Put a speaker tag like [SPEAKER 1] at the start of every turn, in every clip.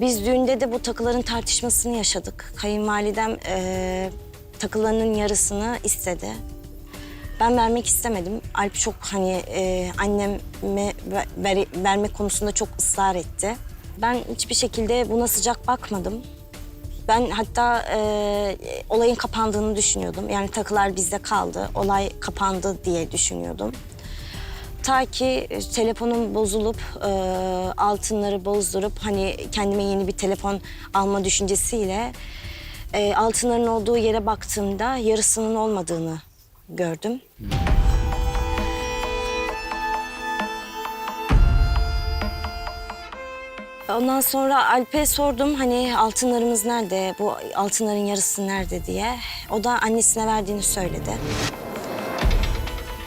[SPEAKER 1] Biz düğünde de bu takıların tartışmasını yaşadık. Kayınvalidem eee takılarının yarısını istedi. Ben vermek istemedim. Alp çok hani eee anneme ver- ver- vermek konusunda çok ısrar etti. Ben hiçbir şekilde buna sıcak bakmadım. Ben hatta eee, olayın kapandığını düşünüyordum. Yani takılar bizde kaldı, olay kapandı diye düşünüyordum. Ta ki e, telefonum bozulup e, altınları bozdurup hani kendime yeni bir telefon alma düşüncesiyle e, altınların olduğu yere baktığımda yarısının olmadığını gördüm. Ondan sonra Alp'e sordum hani altınlarımız nerede, bu altınların yarısı nerede diye. O da annesine verdiğini söyledi.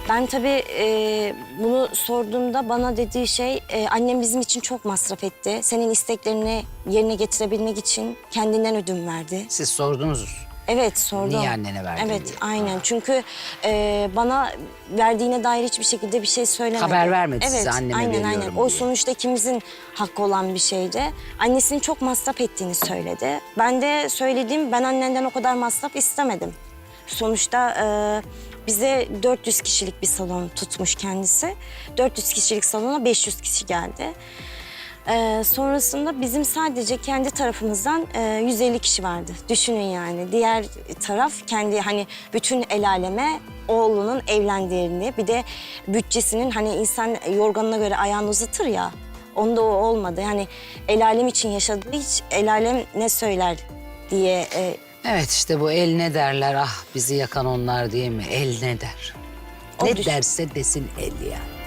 [SPEAKER 1] Ben tabii e, bunu sorduğumda bana dediği şey e, annem bizim için çok masraf etti. Senin isteklerini yerine getirebilmek için kendinden ödün verdi.
[SPEAKER 2] Siz sordunuz.
[SPEAKER 1] Evet sordum.
[SPEAKER 2] Niye annene verdin
[SPEAKER 1] Evet
[SPEAKER 2] diye.
[SPEAKER 1] aynen çünkü e, bana verdiğine dair hiçbir şekilde bir şey söylemedi.
[SPEAKER 2] Haber vermedi
[SPEAKER 1] evet,
[SPEAKER 2] size, anneme
[SPEAKER 1] aynen,
[SPEAKER 2] veriyorum
[SPEAKER 1] aynen. O
[SPEAKER 2] diye.
[SPEAKER 1] sonuçta ikimizin hakkı olan bir şeydi. Annesinin çok masraf ettiğini söyledi. Ben de söylediğim ben annenden o kadar masraf istemedim. Sonuçta e, bize 400 kişilik bir salon tutmuş kendisi. 400 kişilik salona 500 kişi geldi. Ee, sonrasında bizim sadece kendi tarafımızdan e, 150 kişi vardı. Düşünün yani. Diğer taraf kendi hani bütün el aleme oğlunun evlendiğini bir de bütçesinin hani insan yorganına göre ayağını uzatır ya. Onda o olmadı. Yani el alem için yaşadığı hiç el alem ne söyler diye e,
[SPEAKER 2] Evet işte bu el ne derler ah bizi yakan onlar değil mi? El ne der?
[SPEAKER 1] O
[SPEAKER 2] ne derse desin el yani.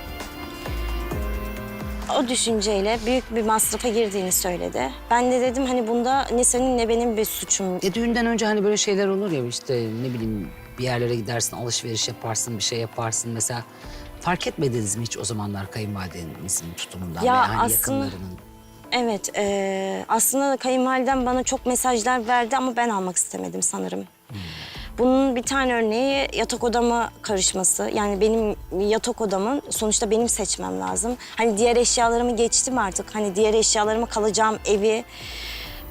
[SPEAKER 1] o düşünceyle büyük bir masrafa girdiğini söyledi. Ben de dedim hani bunda ne senin ne benim bir suçum
[SPEAKER 2] E düğünden önce hani böyle şeyler olur ya işte ne bileyim bir yerlere gidersin alışveriş yaparsın bir şey yaparsın mesela. Fark etmediniz mi hiç o zamanlar kayınvalidenizin tutumundan
[SPEAKER 1] Ya
[SPEAKER 2] veya hani
[SPEAKER 1] aslında-
[SPEAKER 2] yakınlarının?
[SPEAKER 1] Evet, eee, aslında kayınvalidem bana çok mesajlar verdi ama ben almak istemedim sanırım. Bunun bir tane örneği yatak odama karışması. Yani benim yatak odamın sonuçta benim seçmem lazım. Hani diğer eşyalarımı geçtim artık. Hani diğer eşyalarımı kalacağım evi.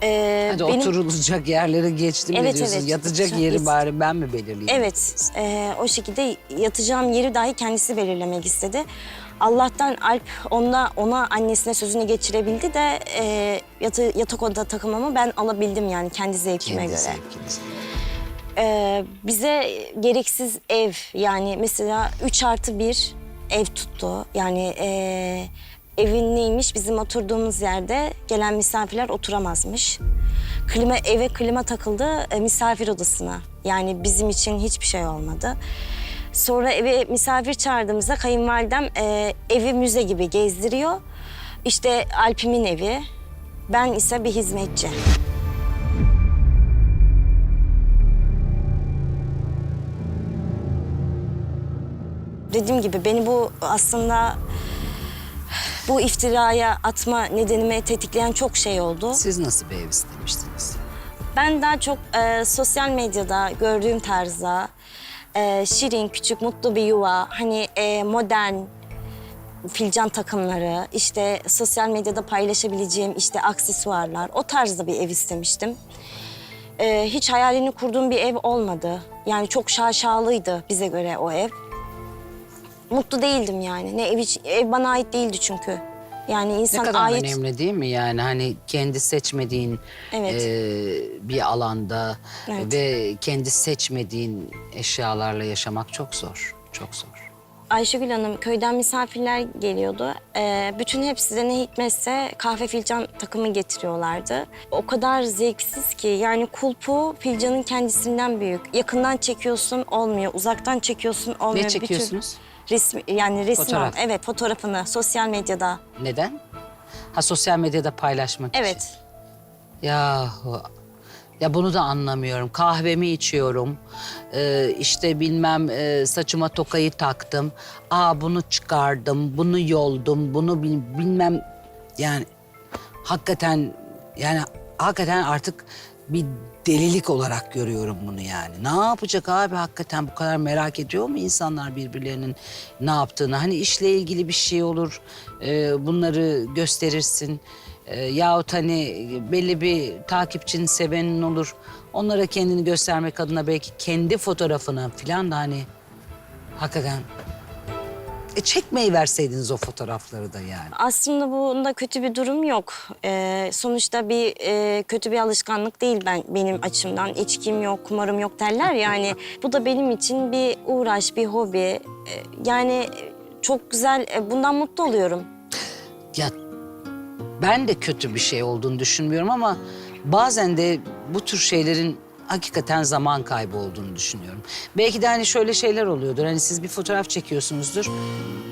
[SPEAKER 1] eee,
[SPEAKER 2] Hadi
[SPEAKER 1] benim-
[SPEAKER 2] oturulacak yerleri geçtim
[SPEAKER 1] Evet,
[SPEAKER 2] diyorsun?
[SPEAKER 1] evet.
[SPEAKER 2] Yatacak
[SPEAKER 1] Çok
[SPEAKER 2] yeri
[SPEAKER 1] is-
[SPEAKER 2] bari ben mi belirleyeyim?
[SPEAKER 1] Evet, eee, o şekilde yatacağım yeri dahi kendisi belirlemek istedi. Allah'tan Alp ona, ona annesine sözünü geçirebildi de eee, yatı, yatak oda takımımı ben alabildim yani kendi zevkime
[SPEAKER 2] Kendi
[SPEAKER 1] göre.
[SPEAKER 2] zevkiniz.
[SPEAKER 1] Ee, bize gereksiz ev yani mesela 3 artı bir ev tuttu. Yani ee, evin neymiş bizim oturduğumuz yerde gelen misafirler oturamazmış. Klima eve klima takıldı e, misafir odasına. Yani bizim için hiçbir şey olmadı. Sonra eve misafir çağırdığımızda kayınvalidem e, evi müze gibi gezdiriyor. İşte Alp'imin evi, ben ise bir hizmetçi. Dediğim gibi beni bu aslında bu iftiraya atma nedenimi tetikleyen çok şey oldu.
[SPEAKER 2] Siz nasıl bir ev istemiştiniz?
[SPEAKER 1] Ben daha çok e, sosyal medyada gördüğüm tarzda e, şirin, küçük, mutlu bir yuva, hani e, modern filcan takımları, işte sosyal medyada paylaşabileceğim işte aksesuarlar, o tarzda bir ev istemiştim. E, hiç hayalini kurduğum bir ev olmadı. Yani çok şaşalıydı bize göre o ev. Mutlu değildim yani. Ne ev, hiç- ev bana ait değildi çünkü. Yani
[SPEAKER 2] Ne
[SPEAKER 1] insan
[SPEAKER 2] kadar
[SPEAKER 1] ait
[SPEAKER 2] önemli değil mi yani hani kendi seçmediğin
[SPEAKER 1] Evet.
[SPEAKER 2] e, bir alanda
[SPEAKER 1] Evet.
[SPEAKER 2] ve kendi seçmediğin eşyalarla yaşamak çok zor, çok zor.
[SPEAKER 1] Ayşegül Hanım köyden misafirler geliyordu. Ee, bütün hepsi de ne hikmetse kahve filcan takımı getiriyorlardı. O kadar zevksiz ki yani kulpu filcanın kendisinden büyük. Yakından çekiyorsun olmuyor, uzaktan çekiyorsun olmuyor.
[SPEAKER 2] Ne
[SPEAKER 1] Bütün
[SPEAKER 2] çekiyorsunuz?
[SPEAKER 1] Resmi, yani resim
[SPEAKER 2] Fotoğraf.
[SPEAKER 1] evet fotoğrafını sosyal medyada.
[SPEAKER 2] Neden? Ha sosyal medyada paylaşmak için.
[SPEAKER 1] Evet.
[SPEAKER 2] Ya ya bunu da anlamıyorum. Kahvemi içiyorum. Ee, işte bilmem e, saçıma tokayı taktım. Aa bunu çıkardım, bunu yoldum, bunu bil- bilmem yani hakikaten yani hakikaten artık bir delilik olarak görüyorum bunu yani. Ne yapacak abi hakikaten bu kadar merak ediyor mu insanlar birbirlerinin ne yaptığını? Hani işle ilgili bir şey olur, e, bunları gösterirsin. E, yahut hani belli bir takipçinin, sevenin olur. Onlara kendini göstermek adına belki kendi fotoğrafını falan da hani hakikaten e, çekmeyi verseydiniz o fotoğrafları da yani.
[SPEAKER 1] Aslında bunda kötü bir durum yok. Ee, sonuçta bir e, kötü bir alışkanlık değil ben benim açımdan. İçkim yok, kumarım yok derler yani. Bu da benim için bir uğraş, bir hobi. Ee, yani çok güzel, e, bundan mutlu oluyorum.
[SPEAKER 2] Ya ben de kötü bir şey olduğunu düşünmüyorum ama bazen de bu tür şeylerin hakikaten zaman kaybı olduğunu düşünüyorum. Belki de hani şöyle şeyler oluyordur. Hani siz bir fotoğraf çekiyorsunuzdur,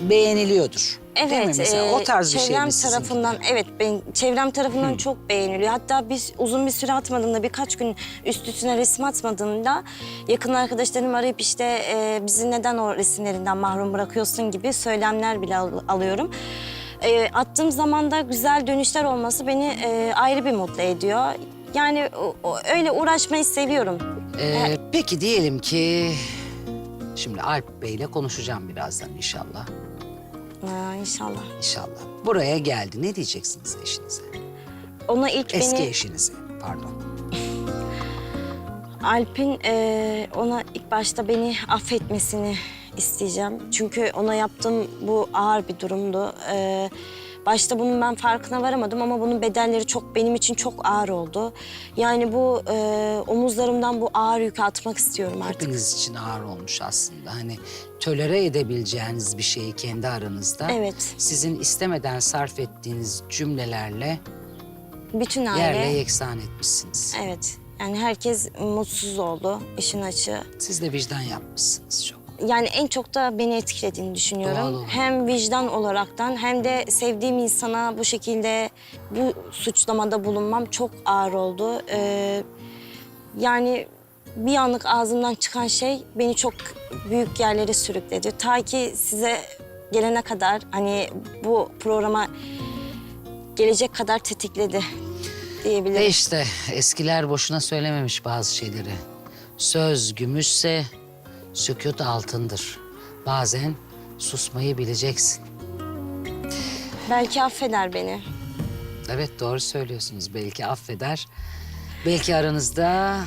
[SPEAKER 2] beğeniliyordur.
[SPEAKER 1] Evet,
[SPEAKER 2] Değil mi mesela?
[SPEAKER 1] e,
[SPEAKER 2] o tarz bir şey
[SPEAKER 1] çevrem
[SPEAKER 2] mi sizinki?
[SPEAKER 1] tarafından evet ben çevrem tarafından çok beğeniliyor. Hatta biz uzun bir süre atmadığımda birkaç gün üst üstüne resim atmadığımda yakın arkadaşlarım arayıp işte e, bizi neden o resimlerinden mahrum bırakıyorsun gibi söylemler bile al- alıyorum. E, attığım zaman da güzel dönüşler olması beni e, ayrı bir mutlu ediyor. Yani o- o- öyle uğraşmayı seviyorum.
[SPEAKER 2] Ee, peki diyelim ki... Şimdi Alp Bey'le konuşacağım birazdan inşallah.
[SPEAKER 1] Ha, inşallah.
[SPEAKER 2] İnşallah. Buraya geldi. Ne diyeceksiniz eşinize?
[SPEAKER 1] Ona ilk
[SPEAKER 2] Eski
[SPEAKER 1] beni...
[SPEAKER 2] eşinize, pardon.
[SPEAKER 1] Alp'in eee, ona ilk başta beni affetmesini isteyeceğim. Çünkü ona yaptığım bu ağır bir durumdu. Eee, başta bunun ben farkına varamadım ama bunun bedelleri çok benim için çok ağır oldu. Yani bu eee, omuzlarımdan bu ağır yükü atmak istiyorum artık.
[SPEAKER 2] Hepiniz için ağır olmuş aslında. Hani tölere edebileceğiniz bir şeyi kendi aranızda...
[SPEAKER 1] Evet.
[SPEAKER 2] ...sizin istemeden sarf ettiğiniz cümlelerle
[SPEAKER 1] Bütün aile.
[SPEAKER 2] yerle yeksan etmişsiniz.
[SPEAKER 1] Evet. Yani herkes mutsuz oldu işin açığı.
[SPEAKER 2] Siz de vicdan yapmışsınız çok.
[SPEAKER 1] Yani en çok da beni etkilediğini düşünüyorum.
[SPEAKER 2] Doğal olarak.
[SPEAKER 1] Hem vicdan olaraktan hem de sevdiğim insana bu şekilde bu suçlamada bulunmam çok ağır oldu. Ee, yani bir anlık ağzımdan çıkan şey beni çok büyük yerlere sürükledi. Ta ki size gelene kadar hani bu programa gelecek kadar tetikledi diyebilirim.
[SPEAKER 2] Ve işte eskiler boşuna söylememiş bazı şeyleri. Söz gümüşse sükut altındır. Bazen susmayı bileceksin.
[SPEAKER 1] Belki affeder beni.
[SPEAKER 2] Evet doğru söylüyorsunuz. Belki affeder. Belki aranızda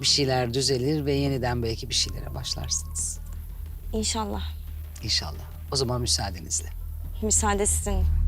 [SPEAKER 2] bir şeyler düzelir ve yeniden belki bir şeylere başlarsınız.
[SPEAKER 1] İnşallah.
[SPEAKER 2] İnşallah. O zaman müsaadenizle.
[SPEAKER 1] Müsaade sizin.